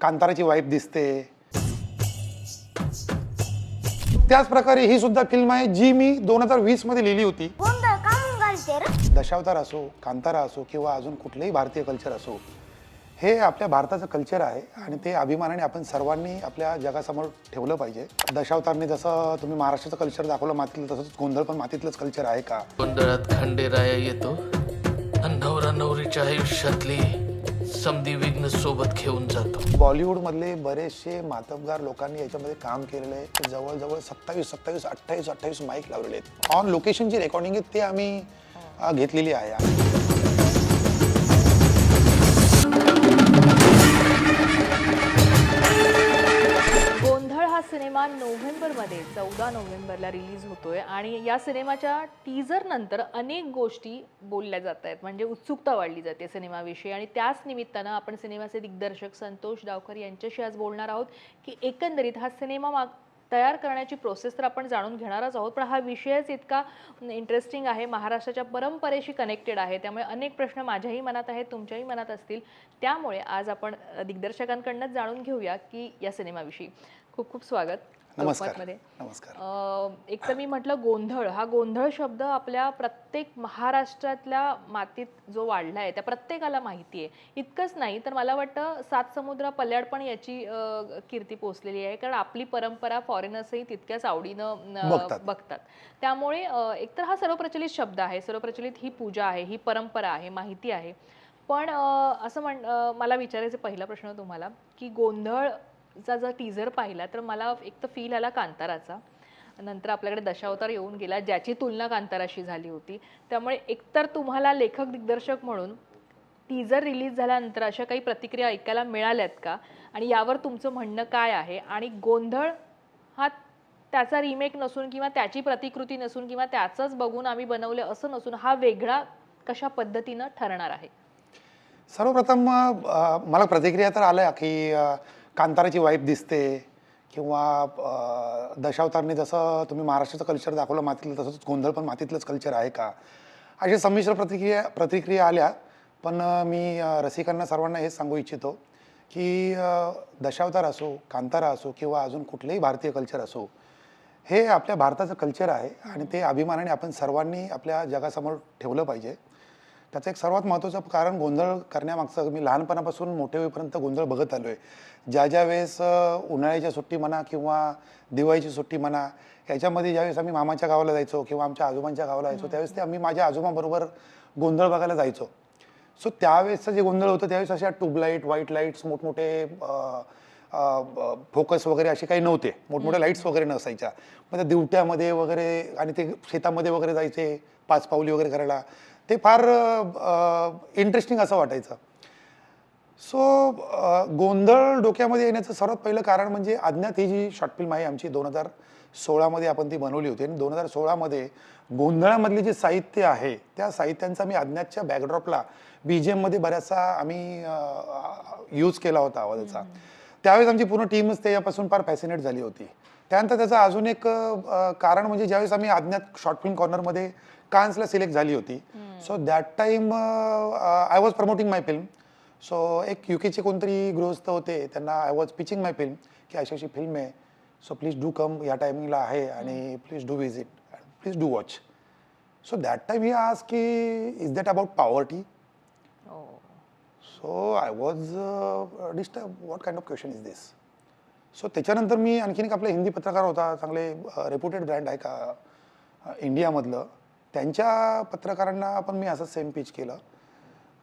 कांताराची wife दिसते. त्याच प्रकारे ही सुद्धा फिल्म आहे जी मी दोन हजार वीसमध्ये लिहिली होती. गोंधळ का म्हणून घालते रे? दशावतार असो कांतारा असो किंवा अजून कुठलंही भारतीय कल्चर असो हे आपल्या भारताचं कल्चर आहे आणि ते अभिमानाने आपण सर्वांनी आपल्या जगासमोर ठेवलं पाहिजे. दशावतारने जसं तुम्ही महाराष्ट्राचं कल्चर दाखवलं मातीतलं तसंच गोंधळ पण मातीतलंच कल्चर आहे का? गोंधळात खंडेराया येतो आणि नवरा नवरीच्या आयुष्यातली समधी विघ्न सोबत घेऊन जातो. बॉलिवूडमधले बरेचसे मातबगार लोकांनी याच्यामध्ये काम केलेलं आहे जवळजवळ सत्तावीस सत्तावीस अठ्ठावीस अठ्ठावीस माईक लावलेले आहेत. ऑन लोकेशन जी रेकॉर्डिंग आहे ते आम्ही अ, घेतलेली आहे. नोव्हेंबरमध्ये चौदा नोव्हेंबरला रिलीज होतोय आणि या सिनेमाच्या टीजर नंतर अनेक गोष्टी बोलल्या जात आहेत. म्हणजे उत्सुकता वाढली जाते सिनेमाविषयी आणि त्याच निमित्तानं आपण सिनेमाचे दिग्दर्शक संतोष डावकर यांच्याशी आज बोलणार आहोत की एकंदरीत हा सिनेमा माग तयार करण्याची प्रोसेस तर आपण जाणून घेणारच आहोत पण हा विषयच इतका इंटरेस्टिंग आहे. महाराष्ट्राच्या परंपरेशी कनेक्टेड आहे. त्यामुळे अनेक प्रश्न माझ्याही मनात आहेत तुमच्याही मनात असतील. त्यामुळे आज आपण दिग्दर्शकांकडनंच जाणून घेऊया की या सिनेमाविषयी. खूप खूप स्वागत. नमस्कार. नमस्कार. एक तर मी म्हटलं गोंधळ. हा गोंधळ शब्द आपल्या प्रत्येक महाराष्ट्रातल्या मातीत जो वाढला आहे त्या प्रत्येकाला माहिती आहे. इतकंच नाही तर मला वाटतं सात समुद्र पल्याड पण याची कीर्ती पोचलेली आहे. कारण आपली परंपरा फॉरेनर्सही तितक्याच आवडीनं बघतात. त्यामुळे एकतर हा सर्वप्रचलित शब्द आहे. सर्वप्रचलित ही पूजा आहे ही परंपरा आहे माहिती आहे. पण असं म्हण मला विचारायचं पहिला प्रश्न तुम्हाला की चा जर टीझर पाहिला तर मला एक तर फील आला कांताराचा. नंतर आपल्याकडे दशावतार येऊन गेला ज्याची तुलना कांताराशी झाली होती. त्यामुळे एकतर तुम्हाला लेखक दिग्दर्शक म्हणून टीजर रिलीज झाल्यानंतर अशा काही प्रतिक्रिया ऐकायला मिळाल्यात का? आणि यावर तुमचं म्हणणं काय आहे? आणि गोंधळ हा त्याचा रिमेक नसून किंवा त्याची प्रतिकृती नसून किंवा त्याचंच बघून आम्ही बनवले असं नसून हा वेगळा कशा पद्धतीनं ठरणार आहे? सर्वप्रथम मला प्रतिक्रिया तर आल्या की कांताराची वाईफ दिसते किंवा दशावतारने जसं तुम्ही महाराष्ट्राचं कल्चर दाखवलं मातीतलं तसंच गोंधळ पण मातीतलंच कल्चर आहे का? अशी संमिश्र प्रतिक्रिया प्रतिक्रिया आल्या. पण मी रसिकांना सर्वांना हेच सांगू इच्छितो की दशावतार असो कांतारा असो किंवा अजून कुठलंही भारतीय कल्चर असो हे आपल्या भारताचं कल्चर आहे आणि ते अभिमानाने आपण सर्वांनी आपल्या जगासमोर ठेवलं पाहिजे. त्याचं एक सर्वात महत्त्वाचं कारण गोंधळ करण्यामागचं मी लहानपणापासून मोठे होईपर्यंत गोंधळ बघत आलो आहे ज्या ज्या वेळेस उन्हाळ्याची सुट्टी म्हणा किंवा दिवाळीची सुट्टी म्हणा याच्यामध्ये ज्यावेळेस आम्ही मामाच्या गावाला जायचो किंवा आमच्या आजोबांच्या गावाला जायचो त्यावेळेस ते आम्ही माझ्या आजोबाबरोबर गोंधळ बघायला जायचो. सो त्यावेळेसचं जे गोंधळ होतं त्यावेळेस अशा ट्यूबलाईट व्हाईट लाईट्स मोठमोठे फोकस वगैरे असे काही नव्हते. मोठमोठ्या लाईट्स वगैरे नसायच्या. मग त्या दिवट्यामध्ये वगैरे आणि ते शेतामध्ये वगैरे जायचे पाच पावली वगैरे करायला. ते फार इंटरेस्टिंग असं वाटायचं. सो गोंधळ डोक्यामध्ये येण्याचं सर्वात पहिलं कारण म्हणजे अज्ञात ही जी शॉर्ट फिल्म आहे आमची दोन हजार सोळामध्ये आपण ती बनवली होती. आणि दोन हजार सोळामध्ये गोंधळामधले जे साहित्य आहे त्या साहित्यांचा मी अज्ञातच्या बॅकड्रॉपला बी जी एममध्ये बऱ्याचसा आम्ही यूज केला होता आवाजाचा. त्यावेळेस आमची पूर्ण टीमच त्याच्यापासून फार फॅसिनेट झाली होती. त्यानंतर त्याचं अजून एक कारण म्हणजे ज्यावेळेस आम्ही अज्ञात शॉर्ट फिल्म कॉर्नरमध्ये कान्सला सिलेक्ट झाली होती. So that time I was promoting my film so एक युकेचे कोणतरी गृहस्थ होते त्यांना I was pitching my film की अशी अशी फिल्म आहे. सो प्लीज डू कम या टायमिंगला आहे आणि please do visit please do watch so that time he आज की is that about poverty so I was disturb what kind of question is this so त्याच्यानंतर मी आणखीन एक आपला हिंदी पत्रकार होता चांगले रेप्युटेड ब्रँड आहे का इंडियामधलं त्यांच्या पत्रकारांना पण मी असं सेम पिच केलं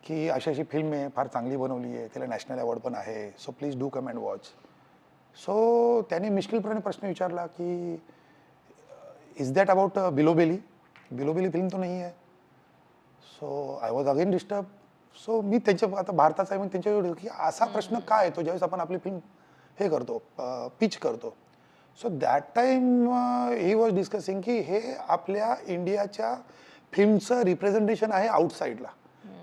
की अशी अशी फिल्म आहे फार चांगली बनवली आहे तिला नॅशनल अवॉर्ड पण आहे so please do come and watch so त्यांनी मिश्किलपणे प्रश्न विचारला की इज दॅट अबाउट बिलोबेली बिलोबेली फिल्म तो नाही आहे. So I was again disturb so मी त्यांच्या आता भारताचा आहे म्हणून त्यांच्या की असा प्रश्न काय येतो ज्यावेळेस आपण आपली फिल्म हे करतो पिच करतो? So that time he was discussing की हे आपल्या इंडियाच्या फिल्मचं रिप्रेझेंटेशन आहे आउटसाईडला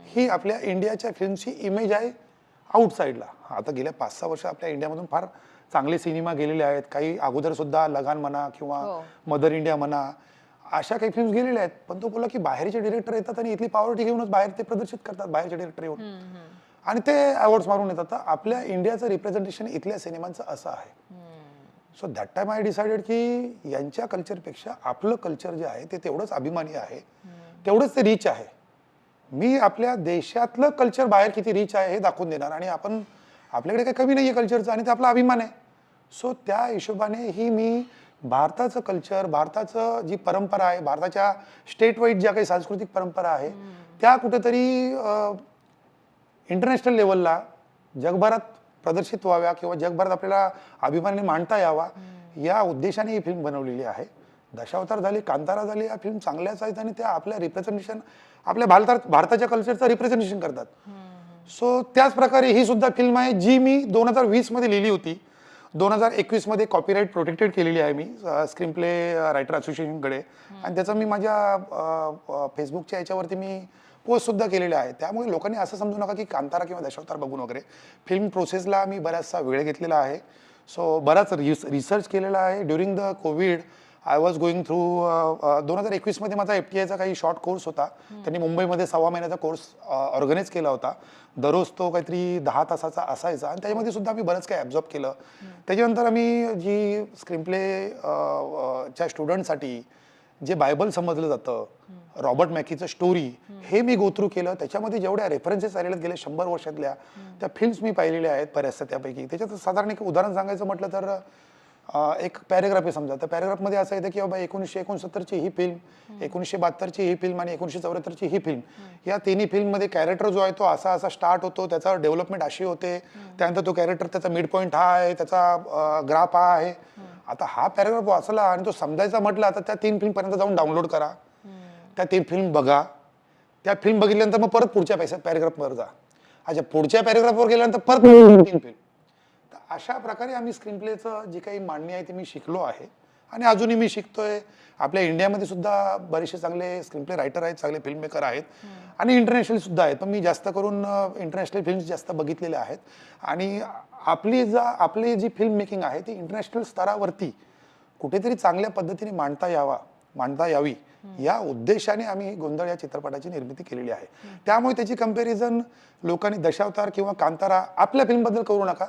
ही आपल्या इंडियाच्या फिल्मची इमेज आहे आउटसाईडला आता गेल्या पाच सहा वर्ष आपल्या इंडियामधून फार चांगले सिनेमा गेलेले आहेत. काही अगोदर सुद्धा लगान म्हणा किंवा हो. मदर इंडिया म्हणा अशा काही फिल्म्स गेलेल्या आहेत. पण तो बोला की बाहेरचे डिरेक्टर येतात आणि इथली पॉवर्टी घेऊनच बाहेर ते प्रदर्शित करतात बाहेरचे डिरेक्टर येऊन. आणि ते अवॉर्ड्स मारून येतात. आपल्या इंडियाचं रिप्रेझेंटेशन इथल्या सिनेमांचं असं आहे. So that time I decided की यांच्या कल्चरपेक्षा आपलं कल्चर जे आहे ते तेवढंच अभिमानी आहे. तेवढंच ते रिच आहे. मी आपल्या देशातलं कल्चर बाहेर किती रिच आहे हे दाखवून देणार आणि आपण आपल्याकडे काही कमी नाही आहे कल्चरचं आणि ते आपला अभिमान आहे. सो त्या हिशोबाने ही मी भारताचं कल्चर भारताचं जी परंपरा आहे भारताच्या स्टेट वाईज ज्या काही सांस्कृतिक परंपरा आहे त्या कुठेतरी इंटरनॅशनल लेवलला जगभरात प्रदर्शित व्हाव्या किंवा जगभरात आपल्याला अभिमानाने मांडता यावा या उद्देशाने ही फिल्म बनवलेली आहे. दशावतार झाली कांतारा झाली या फिल्म चांगल्याच आहेत आणि त्या आपल्या रिप्रेझेंटेशन आपल्या भारतात भारताच्या कल्चरचं रिप्रेझेंटेशन करतात. सो त्याच प्रकारे ही सुद्धा फिल्म आहे जी मी दोन हजार वीसमध्ये लिहिली होती. दोन हजार एकवीसमध्ये कॉपीराईट प्रोटेक्टेड केलेली आहे मी स्क्रीन प्ले रायटर असोसिएशनकडे आणि त्याचं मी माझ्या फेसबुकच्या याच्यावरती मी पोस्टसुद्धा केलेले आहे त्यामुळे लोकांनी असं समजू नका की कांतारा किंवा दशावतार बघून वगैरे. फिल्म प्रोसेसला मी बराचसा वेळ घेतलेला आहे. सो बराच रिस रिसर्च केलेला आहे. During the covid I was going through दोन हजार एकवीसमध्ये माझा एफ टी आयचा काही शॉर्ट कोर्स होता. त्यांनी मुंबईमध्ये सव्वा महिन्याचा कोर्स ऑर्गनाईज केला होता. दररोज तो काहीतरी दहा तासाचा असायचा. आणि त्याच्यामध्ये सुद्धा आम्ही बरंच काही ॲब्झॉर्ब केलं. त्याच्यानंतर आम्ही जी स्क्रीन प्ले च्या स्टुडंटसाठी जे बायबल समजलं जातं रॉबर्ट मॅकीचं स्टोरी हे मी गोथ्रू केलं. त्याच्यामध्ये जेवढ्या रेफरन्सेस आलेल्या गेल्या शंभर वर्षातल्या त्या फिल्म्स मी पाहिलेल्या आहेत बऱ्याचशा त्यापैकी. त्याच्यात साधारण एक उदाहरण सांगायचं म्हटलं तर एक पॅरेग्राफ आहे समजा. तर पॅरेग्राफमध्ये असं येतं की बाबा एकोणीसशे एकोणसत्तरची ही फिल्म एकोणीसशे बहात्तरची ही फिल्म आणि एकोणीसशे चौऱ्याहत्तरची ही फिल्म या तिन्ही फिल्ममध्ये कॅरेक्टर जो आहे तो असा असा स्टार्ट होतो. त्याचा डेव्हलपमेंट अशी होते. त्यानंतर तो कॅरेक्टर त्याचा मिड पॉईंट हा आहे त्याचा ग्राफ हा आहे. आता हा पॅरेग्राफ वाचला आणि तो समजायचा म्हटला तर त्या तीन फिल्मपर्यंत जाऊन डाउनलोड करा. त्या तीन फिल्म बघा. त्या फिल्म बघितल्यानंतर मग परत पुढच्या पैसा पॅरेग्राफवर जा. अच्छा पुढच्या पॅरेग्राफवर गेल्यानंतर परत तीन फिल्म. तर अशा प्रकारे आम्ही स्क्रीन प्लेचं जी काही मांडणी आहे ती मी शिकलो आहे. आणि अजूनही मी शिकतोय. आपल्या इंडियामध्ये सुद्धा बरेचसे चांगले स्क्रीन प्ले रायटर आहेत चांगले फिल्म मेकर आहेत आणि इंटरनॅशनल सुद्धा आहेत. पण मी जास्त करून इंटरनॅशनल फिल्म्स जास्त बघितलेल्या आहेत. आणि आपली जा आपली जी फिल्म मेकिंग आहे ती इंटरनॅशनल स्तरावरती कुठेतरी चांगल्या पद्धतीने मांडता यावा मांडता यावी या उद्देशाने आम्ही गोंधळ या चित्रपटाची निर्मिती केलेली आहे. त्यामुळे त्याची कंपॅरिझन लोकांनी दशावतार किंवा कांतारा आपल्या फिल्मबद्दल करू नका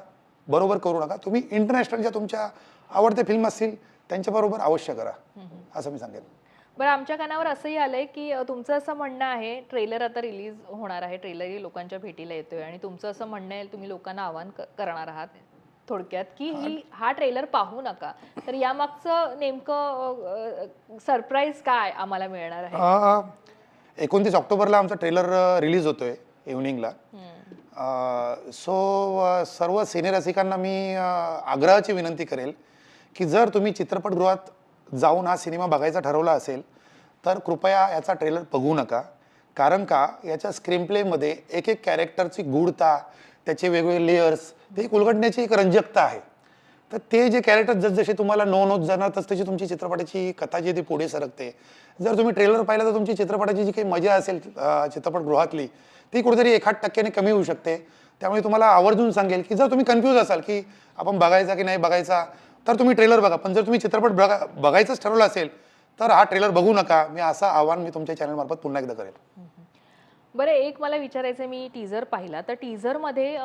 बरोबर करू नका. तुम्ही इंटरनॅशनल ज्या तुमच्या आवडत्या फिल्म असतील त्यांच्याबरोबर अवश्य करा. असं मी सांगेन. बरं आमच्या कानावर असंही आलंय की तुमचं असं म्हणणं आहे ट्रेलर आता रिलीज होणार आहे ट्रेलरही लोकांच्या भेटीला येतोय आणि तुमचं असं म्हणणं आहे तुम्ही लोकांना आवाहन करणार आहात थोडक्यात की ही हा ट्रेलर पाहू नका. तर यामागचं नेमकं सरप्राईज काय आम्हाला मिळणार आहे? एकोणतीस ऑक्टोबरला आमचा ट्रेलर रिलीज होतोय इव्हनिंगला. सो सर्व सिनेरसिकांना मी आग्रहाची विनंती करेल की जर तुम्ही चित्रपटगृहात जाऊन हा सिनेमा बघायचा ठरवला असेल तर कृपया याचा ट्रेलर बघू नका. कारण का? याच्या स्क्रीनप्लेमध्ये एक एक कॅरेक्टरची गूढता त्याचे वेगवेगळे लेयर्स ते एक उलगडण्याची एक रंजकता आहे. तर ते जे कॅरेक्टर जसजसे तुम्हाला नोन होत जाणार तस तशी तुमची चित्रपटाची कथा जी ती पुढे सरकते. जर तुम्ही ट्रेलर पाहिलं तर तुमची चित्रपटाची जी काही मजा असेल चित्रपटगृहातली ती कुठेतरी एखाद टक्क्याने कमी होऊ शकते. त्यामुळे तुम्हाला आवर्जून सांगेल की जर तुम्ही कन्फ्यूज असाल की आपण बघायचा की नाही बघायचा तर तुम्ही ट्रेलर बघा. पण जर तुम्ही चित्रपट बघा बघायचंच ठरवलं असेल तर हा ट्रेलर बघू नका. मी असं आव्हान मी तुमच्या चॅनलमार्फत पुन्हा एकदा करेल बरं एक मला विचारायचं मी टीझर पाहिला. तर टीझरमध्ये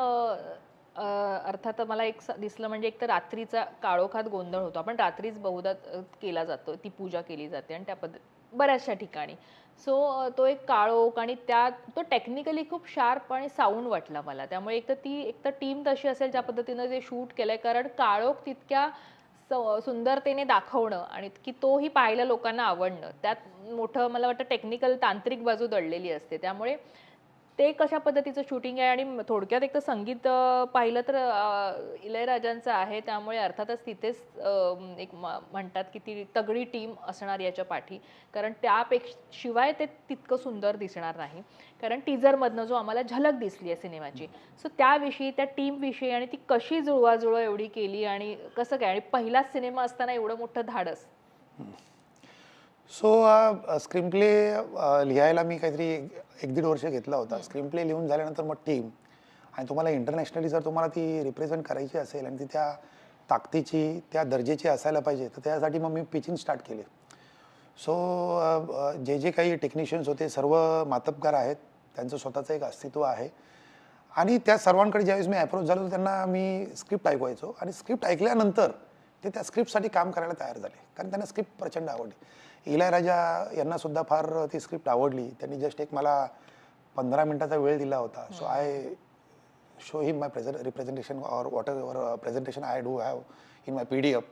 अर्थात मला एक दिसलं म्हणजे एक तर रात्रीचा काळोखात गोंधळ होतो. आपण रात्रीच बहुधा केला जातो. ती पूजा केली जाते आणि त्या पद्धत बऱ्याचशा ठिकाणी. सो तो एक काळोख आणि त्यात तो टेक्निकली खूप शार्प आणि साऊंड वाटला मला. त्यामुळे एक तर ती एक तर टीम तशी असेल ज्या पद्धतीनं ते शूट केलंय. कारण काळोख तितक्या सुंदरतेने दाखवणं आणि की तोही पाहायला लोकांना आवडणं. त्यात मोठं मला वाटतं टेक्निकल तांत्रिक बाजू दडलेली असते. त्यामुळे ते कशा पद्धतीचं शूटिंग आहे? आणि थोडक्यात एक तर संगीत पाहिलं तर इलयराजांचं आहे. त्यामुळे अर्थातच तिथेच एक म- म्हणतात की ती तगडी टीम असणार याच्या पाठी. कारण त्यापेक्षा शिवाय ते तितकं सुंदर दिसणार नाही. कारण टीजरमधनं जो आम्हाला झलक दिसली आहे सिनेमाची. सो त्याविषयी त्या टीमविषयी आणि ती कशी जुळवाजुळव एवढी केली आणि कसं काय? आणि पहिलाच सिनेमा असताना एवढं मोठं धाडस. सो स्क्रीन प्ले लिहायला मी काहीतरी एक दीड वर्ष घेतला होता. स्क्रीन प्ले लिहून झाल्यानंतर मग टीम आणि तुम्हाला इंटरनॅशनली जर तुम्हाला ती रिप्रेझेंट करायची असेल आणि ती त्या ताकदीची त्या दर्जेची असायला पाहिजे तर त्यासाठी मग मी पिचिंग स्टार्ट केले. सो जे जे काही टेक्निशियन्स होते सर्व मातबकार आहेत. त्यांचं स्वतःचं एक अस्तित्व आहे. आणि त्या सर्वांकडे ज्यावेळेस मी अप्रोच झालो त्यांना मी स्क्रिप्ट ऐकवायचो. आणि स्क्रिप्ट ऐकल्यानंतर ते त्या स्क्रिप्टसाठी काम करायला तयार झाले. कारण त्यांना स्क्रिप्ट प्रचंड आवडली. इलायराजा यांना सुद्धा फार ती स्क्रिप्ट आवडली. त्यांनी जस्ट एक मला पंधरा मिनिटाचा वेळ दिला होता. So I show him my present representation or whatever presentation I do have in my P D F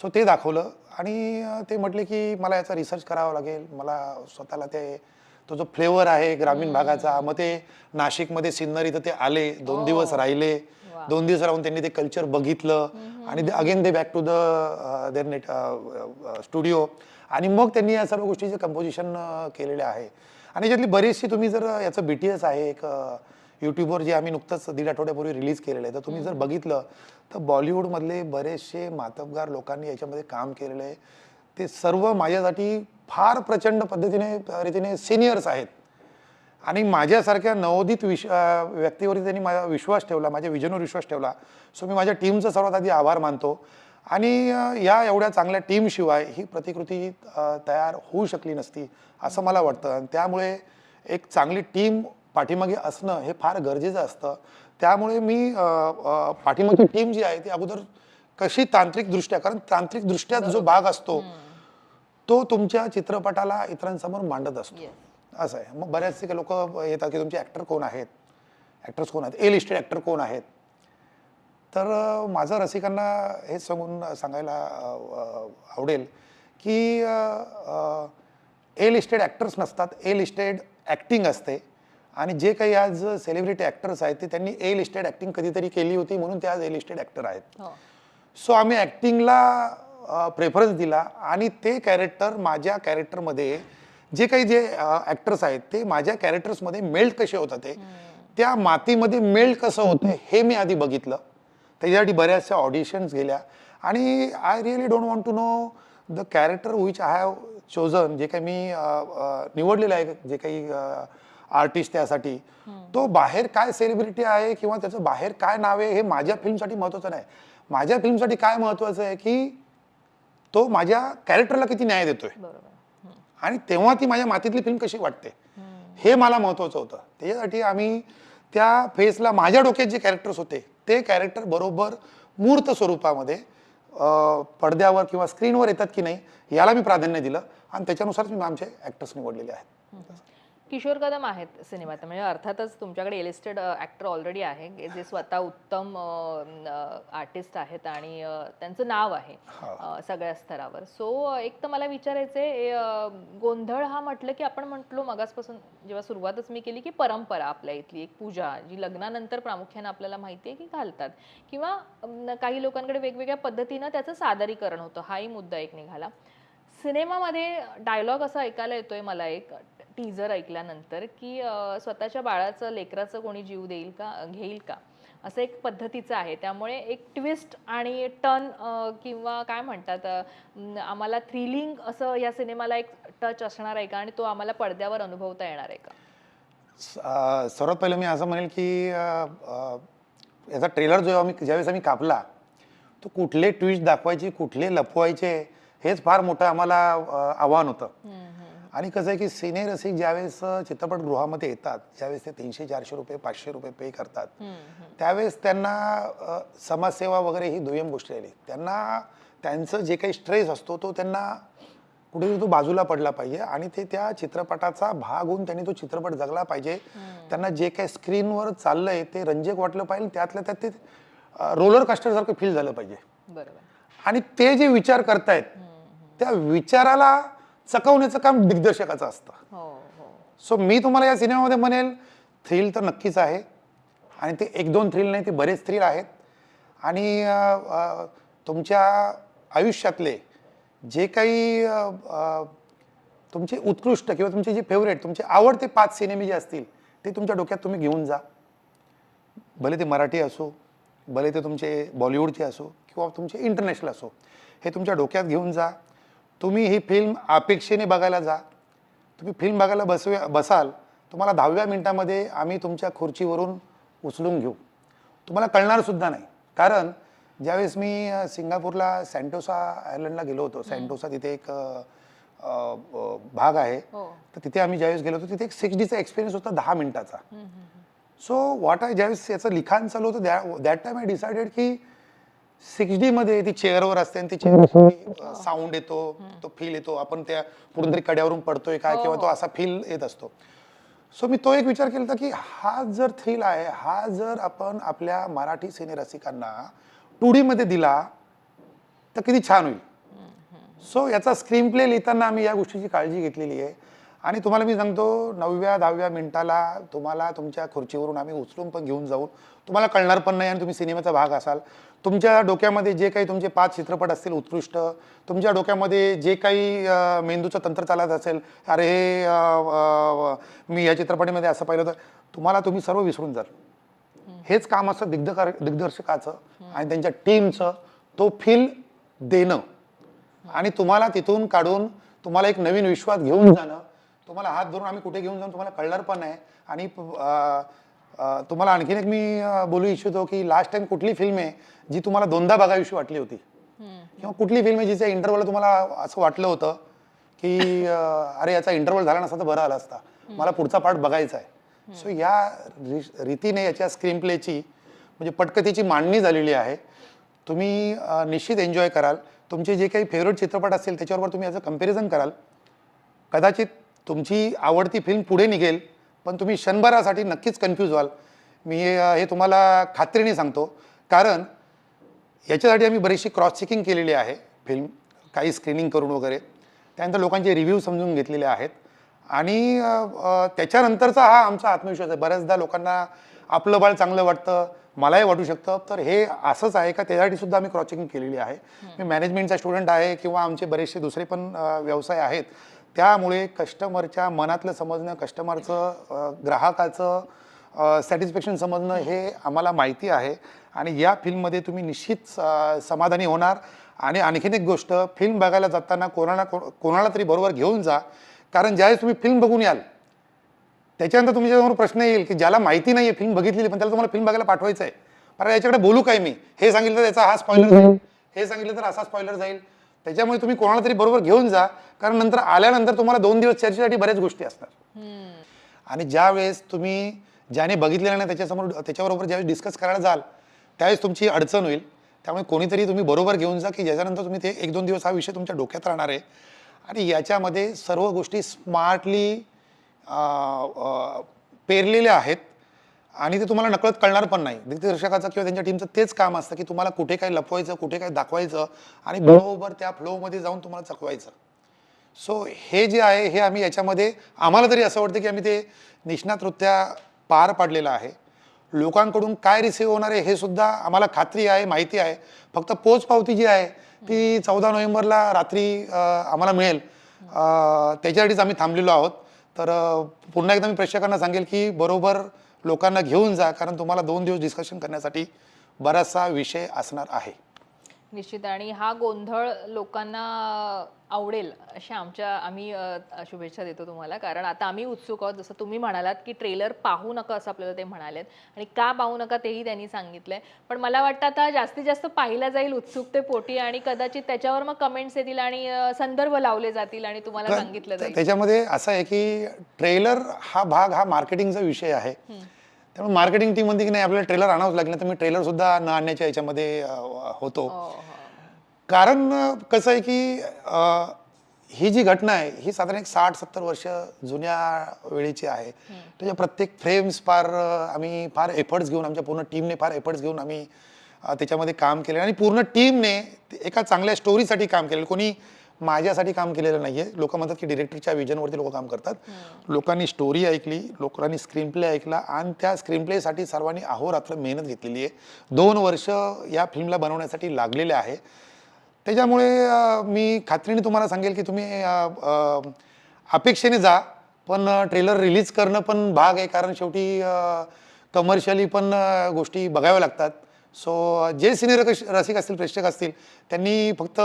so ते दाखवलं आणि ते म्हटले की मला याचा रिसर्च करावा लागेल. मला स्वतःला ते तो जो फ्लेवर आहे ग्रामीण भागाचा मग ते नाशिकमध्ये सिन्नर इथं ते आले दोन दिवस राहिले. दोन दिवस राहून त्यांनी ते कल्चर बघितलं. आणि again they back to the there net studio आणि मग त्यांनी या सर्व गोष्टीचे कंपोजिशन केलेले आहे. आणि याच्यातली बरीचशी तुम्ही जर याचं बी टी एस आहे एक यूट्यूबवर जे आम्ही नुकतंच दीड आठवड्यापूर्वी रिलीज केलेलं आहे. तर तुम्ही जर बघितलं तर बॉलिवूडमधले बरेचसे मातबगार लोकांनी याच्यामध्ये काम केलेलं आहे. ते सर्व माझ्यासाठी फार प्रचंड पद्धतीने रीतीने सिनियर्स आहेत. आणि माझ्यासारख्या नवोदित विश व्यक्तीवरती त्यांनी माझा विश्वास ठेवला माझ्या विजनवर विश्वास ठेवला. सो मी माझ्या टीमचं सर्वात आधी आभार मानतो. आणि या एवढ्या चांगल्या टीमशिवाय ही प्रतिकृती तयार होऊ शकली नसती असं मला वाटतं. आणि त्यामुळे एक चांगली टीम पाठीमागे असणं हे फार गरजेचं असतं. त्यामुळे मी पाठीमागची टीम जी आहे ती अगोदर कशी तांत्रिकदृष्ट्या कारण तांत्रिकदृष्ट्या जो भाग असतो तो तुमच्या चित्रपटाला इतरांसमोर मांडत असतो. असं आहे. मग बऱ्याचसे लोक येतात की तुमचे ॲक्टर कोण आहेत? ॲक्टर्स कोण आहेत? ए लिस्टेड ॲक्टर कोण आहेत? तर माझं रसिकांना हेच सांगून सांगायला आवडेल की ए लिस्टेड ॲक्टर्स नसतात. ए लिस्टेड ॲक्टिंग असते. आणि जे काही आज सेलिब्रिटी ॲक्टर्स आहेत ते त्यांनी ए लिस्टेड ॲक्टिंग कधीतरी केली होती म्हणून ते आज ए लिस्टेड ॲक्टर आहेत. हो. सो आम्ही ॲक्टिंगला प्रेफरन्स दिला आणि ते कॅरेक्टर माझ्या कॅरेक्टरमध्ये जे काही जे ॲक्टर्स आहेत ते माझ्या कॅरेक्टर्समध्ये मेल्ट कसे होतात ते त्या मातीमध्ये मेल्ट कसं होतं हे मी आधी बघितलं. त्याच्यासाठी बऱ्याचशा ऑडिशन्स गेल्या. आणि I really don't want to know the character which I have chosen जे काही मी निवडलेलं आहे जे काही आर्टिस्ट त्यासाठी. तो बाहेर काय सेलिब्रिटी आहे किंवा त्याचं बाहेर काय नाव आहे हे माझ्या फिल्मसाठी महत्त्वाचं नाही. माझ्या फिल्मसाठी काय महत्त्वाचं आहे की तो माझ्या कॅरेक्टरला किती न्याय देतोय. आणि तेव्हा ती माझ्या मातीतली फिल्म कशी वाटते. हे मला महत्त्वाचं होतं. त्याच्यासाठी आम्ही त्या फेसला माझ्या डोक्यात जे कॅरेक्टर्स होते ते कॅरेक्टर बरोबर मूर्त स्वरूपामध्ये पडद्यावर किंवा स्क्रीनवर येतात की नाही याला मी प्राधान्य दिलं. आणि त्याच्यानुसारच मी आमचे ॲक्टर्स निवडलेले आहेत. किशोर कदम आहेत सिनेमात. म्हणजे अर्थातच तुमच्याकडे एलिस्टेड ॲक्टर ऑलरेडी आहे जे स्वतः उत्तम आर्टिस्ट आहेत आणि त्यांचं नाव आहे सगळ्या स्तरावर. सो एक तर मला विचारायचंय अ, गोंधळ हा म्हटलं की आपण म्हटलो मगासपासून जेव्हा सुरुवातच मी केली की परंपरा आपल्या इथली एक पूजा जी लग्नानंतर प्रामुख्याने आपल्याला माहिती आहे की घालतात. किंवा काही लोकांकडे वेगवेगळ्या पद्धतीनं त्याचं सादरीकरण होतं हाही मुद्दा एक निघाला. सिनेमामध्ये डायलॉग असा ऐकायला येतोय मला एक टीजर ऐकल्यानंतर की स्वतःच्या बाळाचं लेकराचं कोणी जीव देईल का घेईल का? असं एक पद्धतीचं आहे. त्यामुळे एक ट्विस्ट आणि टर्न किंवा काय म्हणतात आम्हाला थ्रिलिंग असं या सिनेमाला एक टच असणार आहे का? आणि तो आम्हाला पडद्यावर अनुभवता येणार आहे का? सर्वात पहिलं मी असं म्हणेल की याचा ट्रेलर जो आम्ही ज्यावेळेस आम्ही कापला तो कुठले ट्विस्ट दाखवायचे कुठले लपवायचे हेच फार मोठं आम्हाला आव्हान होतं. आणि कसं आहे की सिने रसिक ज्यावेळेस चित्रपटगृहामध्ये येतात ज्यावेळेस ते तीनशे चारशे रुपये पाचशे रुपये पे करतात त्यावेळेस त्यांना समाजसेवा वगैरे ही दुय्यम गोष्ट राहिली त्यांना त्यांचं जे काही स्ट्रेस असतो तो त्यांना कुठेतरी तो बाजूला पडला पाहिजे आणि ते त्या चित्रपटाचा भाग होऊन त्यांनी तो चित्रपट जगला पाहिजे. त्यांना जे काही स्क्रीनवर चाललंय ते रंजक वाटलं पाहिजे त्यातल्या त्यात ते रोलर कास्टरसारखं फील झालं पाहिजे. आणि ते जे विचार करतायत त्या विचाराला चकवण्याचं काम दिग्दर्शकाचं असतं. हो हो. सो मी तुम्हाला या सिनेमामध्ये म्हणेल थ्रिल तर नक्कीच आहे. आणि ते एक दोन थ्रिल नाही ते बरेच थ्रिल आहेत. आणि तुमच्या आयुष्यातले जे काही तुमचे उत्कृष्ट किंवा तुमचे जे फेवरेट तुमचे आवडते पाच सिनेमे जे असतील ते तुमच्या डोक्यात तुम्ही घेऊन जा. भले ते मराठी असो भले ते तुमचे बॉलिवूडचे असो किंवा तुमचे इंटरनॅशनल असो हे तुमच्या डोक्यात घेऊन जा. तुम्ही ही फिल्म अपेक्षेने बघायला जा. तुम्ही फिल्म बघायला बसव्या बसाल तुम्हाला दहाव्या मिनिटामध्ये आम्ही तुमच्या खुर्चीवरून उचलून घेऊ. तुम्हाला कळणार सुद्धा नाही. कारण ज्यावेळेस मी सिंगापूरला सँटोसा आयलंडला गेलो होतो सँटोसा तिथे एक भाग आहे. हो. तर तिथे आम्ही ज्यावेळेस गेलो होतो तिथे एक सिक्स डीचा एक्सपिरियन्स होता दहा मिनिटाचा. सो वॉट आय ज्यावेळेस याचं लिखाण चालू होतं दॅट टाइम आय डिसाइडेड की सिक्स डी मध्ये ती चेअरवर असते आणि ती चेअर साऊंड येतो तो फील येतो आपण त्या कुठून तरी कड्यावरून पडतोय काय किंवा तो असा फील येत असतो. सो मी तो एक विचार केला होता की हा जर थ्रिल आहे हा जर आपण आपल्या मराठी सिने रसिकांना टू मध्ये दिला तर किती छान होईल. सो याचा स्क्रीन प्ले लिहिताना आम्ही या गोष्टीची काळजी घेतलेली आहे. आणि तुम्हाला मी सांगतो नवव्या दहाव्या मिनिटाला तुम्हाला तुमच्या खुर्चीवरून आम्ही उचलून पण घेऊन जाऊ. तुम्हाला कळणार पण नाही आणि तुम्ही सिनेमाचा भाग असाल. तुमच्या डोक्यामध्ये जे काही तुमचे पाच चित्रपट असतील उत्कृष्ट तुमच्या डोक्यामध्ये जे काही मेंदूचं तंत्र चालत असेल अरे हे मी या चित्रपटामध्ये असं पाहिलं तर तुम्हाला तुम्ही सर्व विसरून जाल. हेच काम असतं दिग्दकार दिग्दर्शकाचं आणि त्यांच्या टीमचं तो फील देणं. आणि तुम्हाला तिथून काढून तुम्हाला एक नवीन विश्वास घेऊन जाणं. तुम्हाला हात धरून आम्ही कुठे घेऊन जाऊन तुम्हाला कळणार पण नाही. आणि तुम्हाला आणखीन एक मी बोलू इच्छितो की लास्ट टाइम कुठली फिल्म आहे जी तुम्हाला दोनदा बघावीशी वाटली होती? किंवा कुठली फिल्म आहे जिच्या इंटरव्हल तुम्हाला असं वाटलं होतं की अरे याचा इंटरव्हल झाला नसता तर बरं आला असता. मला पुढचा पार्ट बघायचा आहे. सो या रीतीने याच्या स्क्रीन प्लेची म्हणजे पटकथेची मांडणी झालेली आहे. तुम्ही निश्चित एन्जॉय कराल. तुमचे जे काही फेवरेट चित्रपट असतील त्याच्याबरोबर तुम्ही याचं कंपॅरिझन कराल. कदाचित तुमची आवडती फिल्म पुढे निघेल पण तुम्ही क्षणभरासाठी नक्कीच कन्फ्यूज व्हाल. मी हे तुम्हाला खात्रीने सांगतो. कारण याच्यासाठी आम्ही बरीचशी क्रॉस चेकिंग केलेली आहे फिल्म काही स्क्रीनिंग करून वगैरे. त्यानंतर लोकांचे रिव्ह्यू समजून घेतलेले आहेत. आणि त्याच्यानंतरचा हा आमचा आत्मविश्वास आहे. बऱ्याचदा लोकांना आपलं बाळ चांगलं वाटतं मलाही वाटू शकतं. तर हे असंच आहे का? त्यासाठी सुद्धा आम्ही क्रॉस चेकिंग केलेली आहे. मी मॅनेजमेंटचा स्टुडंट आहे किंवा आमचे बरेचसे दुसरे पण व्यवसाय आहेत. त्यामुळे कस्टमरच्या मनातलं समजणं कस्टमरचं ग्राहकाचं सॅटिस्फॅक्शन समजणं हे आम्हाला माहिती आहे. आणि या फिल्ममध्ये तुम्ही निश्चित समाधानी होणार. आणि आणखीन एक गोष्ट फिल्म बघायला जाताना कोणाला कोणाला तरी बरोबर घेऊन जा. कारण ज्यावेळेस तुम्ही फिल्म बघून याल त्याच्यानंतर तुमच्यासमोर प्रश्न येईल की ज्याला माहिती नाही आहे फिल्म बघितलेली पण त्याला तुम्हाला फिल्म बघायला पाठवायचं आहे पण याच्याकडे बोलू काय मी? हे सांगितलं तर याचा हा स्पॉइलर जाईल. हे सांगितलं तर असा स्पॉइलर जाईल. त्याच्यामुळे तुम्ही कोणाला तरी बरोबर घेऊन जा. कारण नंतर आल्यानंतर तुम्हाला दोन दिवस चर्चेसाठी बऱ्याच गोष्टी असणार आणि ज्या वेळेस तुम्ही ज्याने बघितलेलं नाही त्याच्यासमोर त्याच्याबरोबर ज्यावेळेस डिस्कस करायला जाल त्यावेळेस तुमची अडचण होईल. त्यामुळे कोणीतरी तुम्ही बरोबर घेऊन जा की ज्याच्यानंतर तुम्ही ते एक दोन दिवस हा विषय तुमच्या डोक्यात राहणार आहे. आणि याच्यामध्ये सर्व गोष्टी स्मार्टली पेरलेल्या आहेत. आणि ते तुम्हाला नकळत कळणार पण नाही. दिग्दर्शकाचं किंवा त्यांच्या टीमचं तेच काम असतं की तुम्हाला कुठे काय लपवायचं कुठे काय दाखवायचं आणि बरोबर त्या फ्लोमध्ये जाऊन तुम्हाला चकवायचं. सो हे जे आहे हे आम्ही याच्यामध्ये आम्हाला तरी असं वाटतं की आम्ही ते निष्णातरित्या पार पाडलेलं आहे. लोकांकडून काय रिसिव्ह होणार आहे हे सुद्धा आम्हाला खात्री आहे माहिती आहे. फक्त पोचपावती जी आहे ती चौदा नोव्हेंबरला रात्री आम्हाला मिळेल. त्याच्यासाठीच आम्ही थांबलेलो आहोत. तर पुन्हा एकदा मी प्रेक्षकांना सांगेल की बरोबर लोकांना घेऊन जा कारण तुम्हाला दोन दिवस डिस्कशन करण्यासाठी बराचसा विषय असणार आहे. निश्चित आणि हा गोंधळ लोकांना आवडेल अशा आमच्या आम्ही शुभेच्छा देतो तुम्हाला. कारण आता आम्ही उत्सुक आहोत. जसं तुम्ही म्हणालात की ट्रेलर पाहू नका असं आपल्याला ते म्हणालेत आणि का पाहू नका तेही त्यांनी सांगितलंय. पण मला वाटतं आता जास्तीत जास्त पाहिलं जाईल उत्सुकतेपोटी आणि कदाचित त्याच्यावर मग कमेंट्स येतील आणि संदर्भ लावले जातील आणि तुम्हाला सांगितलं जाईल. त्याच्यामध्ये असं आहे की ट्रेलर हा भाग हा मार्केटिंगचा विषय आहे. त्यामुळे मार्केटिंग टीम म्हणते की नाही आपल्याला ट्रेलर आणावंच लागलं तर मी ट्रेलर सुद्धा न आणण्याच्या याच्यामध्ये होतो. हो, हो. कारण कसं आहे की ही जी घटना आहे ही साधारण एक साठ सत्तर वर्ष जुन्या वेळेची आहे. त्याच्या प्रत्येक फ्रेम्स फार आम्ही फार एफर्ट्स घेऊन आमच्या पूर्ण टीमने फार एफर्ट्स घेऊन आम्ही त्याच्यामध्ये काम केले आणि पूर्ण टीमने एका चांगल्या स्टोरीसाठी काम केलेलं कोणी माझ्यासाठी काम केलेलं नाहीये. लोक म्हणतात की डिरेक्टरच्या विजनवरती लोक काम करतात. लोकांनी स्टोरी ऐकली लोकांनी स्क्रीन प्ले ऐकला आणि त्या स्क्रीन प्लेसाठी सर्वांनी अहोरात्र मेहनत घेतलेली आहे. दोन वर्ष या फिल्मला बनवण्यासाठी लागलेले आहे. त्याच्यामुळे मी खात्रीने तुम्हाला सांगेल की तुम्ही अपेक्षेने जा पण ट्रेलर रिलीज करणं पण भाग आहे. कारण शेवटी कमर्शियली पण गोष्टी बघाव्या लागतात. सो जे सिने रसिक असतील प्रेक्षक असतील त्यांनी फक्त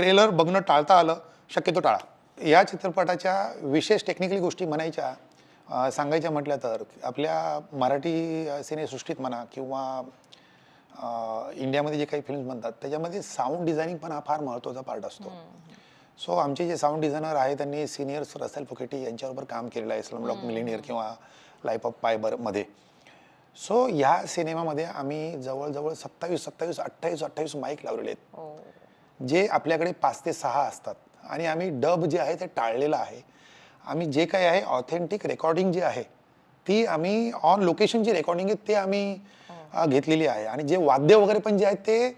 ट्रेलर बघणं टाळता आलं शक्यतो टाळा. या चित्रपटाच्या विशेष टेक्निकली गोष्टी म्हणायच्या सांगायच्या म्हटल्या तर आपल्या मराठी सिनेसृष्टीत म्हणा किंवा इंडियामध्ये जे काही फिल्म्स बनतात त्याच्यामध्ये साऊंड डिझायनिंग पण हा फार महत्त्वाचा पार्ट असतो. सो आमचे जे साऊंड डिझायनर आहे त्यांनी सिनियर्स रसेल फुकेटी यांच्याबरोबर काम केलेलं आहे स्लम लॉक मिलिनियर किंवा लाईफ ऑफ पायबरमध्ये सो ह्या सिनेमामध्ये आम्ही जवळजवळ सत्तावीस सत्तावीस अठ्ठावीस अठ्ठावीस माईक लावलेले आहेत. हो. जे आपल्याकडे पाच ते सहा असतात आणि आम्ही डब जे आहे ते टाळलेलं आहे. आम्ही जे काही आहे ऑथेंटिक रेकॉर्डिंग जी आहे ती आम्ही ऑन लोकेशन जी रेकॉर्डिंग आहे ते आम्ही अ, घेतलेली आहे. आणि जे वाद्य वगैरे पण जे आहेत ते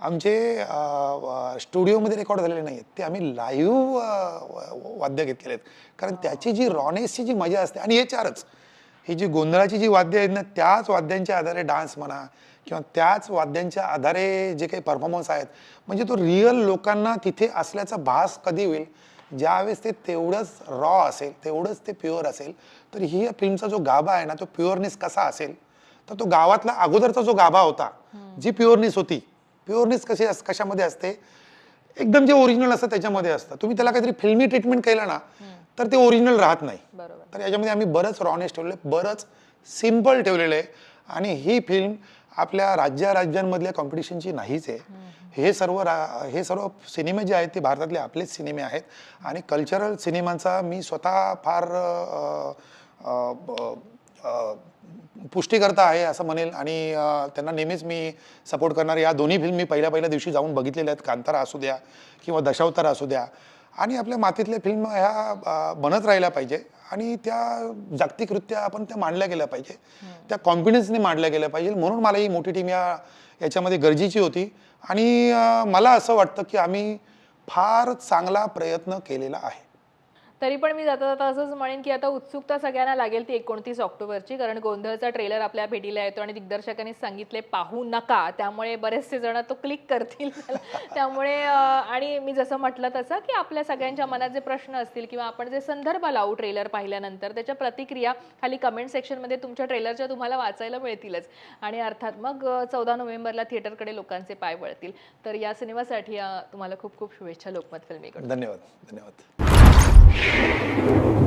आमचे स्टुडिओमध्ये रेकॉर्ड झालेले नाही आहेत ते आम्ही लाईव्ह वाद्य घेतलेले आहेत. कारण त्याची जी रॉनेसची जी मजा असते आणि हे चारच ही जी गोंधळाची जी वाद्य आहेत ना त्याच वाद्यांच्या आधारे डान्स म्हणा किंवा त्याच वाद्यांच्या आधारे जे काही परफॉर्मन्स आहेत म्हणजे तो रिअल लोकांना तिथे असल्याचा भास कधी होईल? ज्यावेळेस ते तेवढंच रॉ असेल तेवढंच ते प्युअर असेल तर ही फिल्मचा जो गाभा आहे ना तो प्युअरनेस कसा असेल? तर तो गावातला अगोदरचा जो गाभा होता जी प्युअरनेस होती प्युअरनेस कशी कशामध्ये असते? एकदम जे ओरिजिनल असतं त्याच्यामध्ये असतं. तुम्ही त्याला काहीतरी फिल्मी ट्रीटमेंट केलं ना तर ते ओरिजिनल राहत नाही. तर याच्यामध्ये आम्ही बरंच रॉनेस ठेवले बरंच सिंपल ठेवलेलं आहे. आणि ही फिल्म आपल्या राज्या राज्यांमधल्या कॉम्पिटिशनची नाहीच आहे. हे सर्व रा हे सर्व सिनेमे जे आहेत ते भारतातले आपलेच सिनेमे आहेत. आणि कल्चरल सिनेमांचा मी स्वतः फार पुष्टीकर्ता आहे असं म्हणेल. आणि त्यांना नेहमीच मी सपोर्ट करणार. या दोन्ही फिल्म मी पहिल्या पहिल्या दिवशी जाऊन बघितलेल्या आहेत. कांतारा असू द्या किंवा दशावतार असू द्या. आणि आपल्या मातीतल्या फिल्म ह्या बनत राहिल्या पाहिजे. आणि त्या जागतिकरित्या आपण त्या मांडल्या गेल्या पाहिजे. त्या कॉन्फिडन्सने मांडल्या गेल्या पाहिजे. म्हणून मला ही मोठी टीम या याच्यामध्ये गरजेची होती. आणि मला असं वाटतं की आम्ही फार चांगला प्रयत्न केलेला आहे. तरी पण मी जाता जाता असंच म्हणेन की आता उत्सुकता सगळ्यांना लागेल ती एकोणतीस ऑक्टोबरची कारण गोंधळचा ट्रेलर आपल्या भेटीला येतो आणि दिग्दर्शकांनी सांगितले पाहू नका. त्यामुळे बरेचसे जण तो क्लिक करतील. त्यामुळे आणि मी जसं म्हटलं तसं की आपल्या सगळ्यांच्या मनात जे प्रश्न असतील किंवा आपण जे संदर्भ लावू ट्रेलर पाहिल्यानंतर त्याच्या प्रतिक्रिया खाली कमेंट सेक्शनमध्ये तुमच्या ट्रेलरच्या तुम्हाला वाचायला मिळतीलच. आणि अर्थात मग चौदा नोव्हेंबरला थिएटरकडे लोकांचे पाय वळतील. तर या सिनेमासाठी तुम्हाला खूप खूप शुभेच्छा लोकमत फिल्मीकडून. धन्यवाद धन्यवाद. Thank you.